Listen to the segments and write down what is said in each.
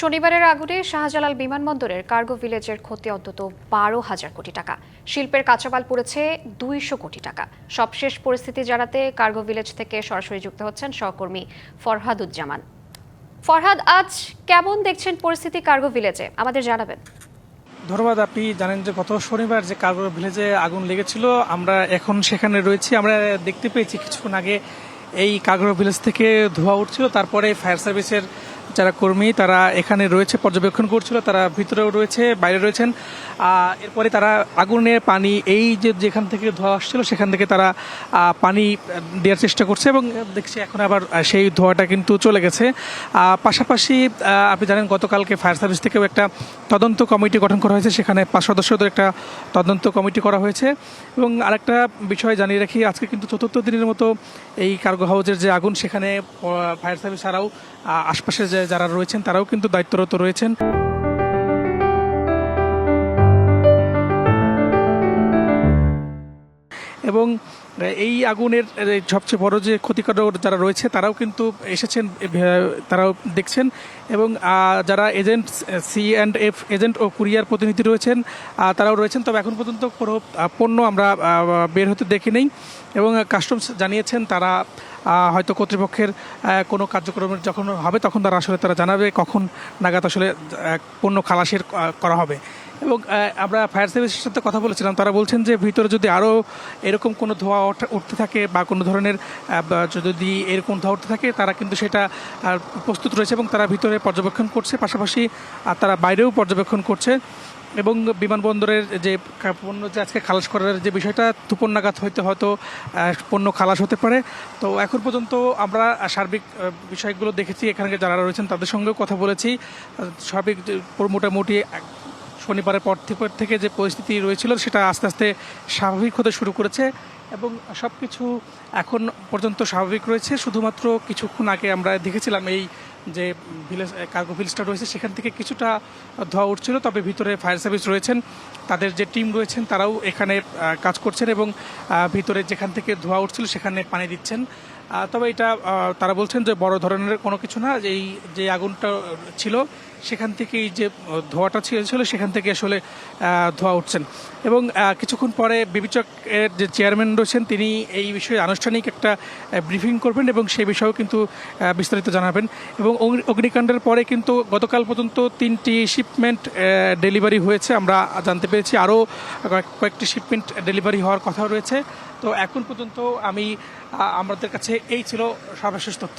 শনিবারের আগুনে শাহজালাল বিমানবন্দরের কার্গো ভিলেজের ক্ষতি অন্তত বারো হাজার কোটি টাকা। শিল্পের কাঁচামাল পড়েছে দুইশো কোটি টাকা। সবশেষ পরিস্থিতি জানাতে কার্গো ভিলেজ থেকে সরাসরি যুক্ত হচ্ছেন সহকর্মী ফরহাদুজ্জামান। ফরহাদ, আজ কেমন দেখছেন পরিস্থিতি কার্গো ভিলেজে? আমাদের জানাবেন। ধন্যবাদ, আপনি জানেন যে গত শনিবার যে কার্গো ভিলেজে আগুন লেগেছিল, আমরা এখন সেখানে রয়েছি। আমরা দেখতে পেয়েছি কিছুক্ষণ আগে এই কার্গো ভিলেজ থেকে ধোঁয়া উঠছিল, তারপরে ফায়ার সার্ভিসের যারা কর্মী, তারা এখানে রয়েছে, পর্যবেক্ষণ করছিল, তারা ভিতরেও রয়েছে, বাইরে রয়েছেন। এরপরে তারা আগুনের পানি, এই যে যেখান থেকে ধোঁয়া আসছিল, সেখান থেকে তারা পানি দেওয়ার চেষ্টা করছে এবং দেখছি এখন আবার সেই ধোঁয়াটা কিন্তু চলে গেছে। পাশাপাশি আপনি জানেন, গতকালকে ফায়ার সার্ভিস থেকেও একটা তদন্ত কমিটি গঠন করা হয়েছে। সেখানে পাঁচ সদস্যদের একটা তদন্ত কমিটি করা হয়েছে। এবং আরেকটা বিষয় জানিয়ে রাখি, আজকে কিন্তু চতুর্থ দিনের মতো এই কার্গো হাউজের যে আগুন, সেখানে ফায়ার সার্ভিস ছাড়াও আশপাশের আশপাশে যারা রয়েছেন তারাও কিন্তু দায়িত্বরত রয়েছেন। এবং এই আগুনের সবচেয়ে বড় যে ক্ষতিকারক যারা রয়েছে, তারাও কিন্তু এসেছেন তারাও দেখছেন এবং যারা agent C and F agent O courier প্রতিনিধি রয়েছেন তারাও রয়েছেন। তবে এখন পর্যন্ত কোনো পণ্য আমরা বের হতে দেখি নেই এবং কাস্টমস জানিয়েছেন তারা হয়তো কর্তৃপক্ষের কোনো কার্যক্রমের যখন হবে, তখন তারা আসলে তারা জানাবে কখন নাগাদ আসলে পণ্য খালাসের করা হবে। এবং আমরা ফায়ার সার্ভিসের সাথে কথা বলেছিলাম তারা বলছেন যে ভিতরে যদি আরও এরকম কোনো ধোঁয়া উঠতে থাকে বা কোনো ধরনের যদি এরকম ধোঁয়া উঠতে থাকে তারা কিন্তু সেটা প্রস্তুত রয়েছে এবং তারা ভিতরে পর্যবেক্ষণ করছে পাশাপাশি আহ, তারা বাইরেও পর্যবেক্ষণ করছে এবং বিমানবন্দরের যে পণ্য যে আজকে খালাস করার যে বিষয়টা দুপুর নাগাদ হয়তো হয়তো পণ্য খালাস হতে পারে। তো এখন পর্যন্ত আমরা সার্বিক বিষয়গুলো দেখেছি এখানে যারা রয়েছেন তাদের সঙ্গেও কথা বলেছি। সার্বিক মোটামুটি শনিবারের পর থেকে- যে পরিস্থিতি রয়েছিল সেটা আস্তে আস্তে স্বাভাবিক হতে শুরু করেছে এবং সব কিছু এখন পর্যন্ত স্বাভাবিক রয়েছে। শুধুমাত্র কিছুক্ষণ আগে আমরা দেখেছিলাম এই যে ভিলেজ কার্গো ভিলেজটা রয়েছে সেখান থেকে কিছুটা ধোয়া উঠছিল, তবে ভিতরে ফায়ার সার্ভিস রয়েছেন, তাদের যে টিম রয়েছেন তারাও এখানে কাজ করছেন এবং ভিতরে যেখান থেকে ধোয়া উঠছিল সেখানে পানি দিচ্ছেন। তবে এটা তারা বলছেন যে বড় ধরনের কোনো কিছু না এই যে আগুনটা ছিল, সেখান থেকে এই যে ধোঁয়াটা ছিল সেখান থেকে আসলে ধোঁয়া উঠছেন। এবং কিছুক্ষণ পরে বিবেচক এর যে চেয়ারম্যান রয়েছেন, তিনি এই বিষয়ে আনুষ্ঠানিক একটা ব্রিফিং করবেন এবং সেই বিষয়েও কিন্তু বিস্তারিত জানাবেন। এবং অগ্নি- অগ্নিকাণ্ডের পরে কিন্তু গতকাল পর্যন্ত তিনটি শিপমেন্ট ডেলিভারি হয়েছে, আমরা জানতে পেরেছি। আরও কয়েকটি শিপমেন্ট ডেলিভারি হওয়ার কথা রয়েছে। তো এখন পর্যন্ত আমি আমাদের কাছে এই ছিল সর্বশেষ তথ্য।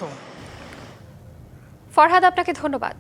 ফরহাদ আপনাকে ধন্যবাদ।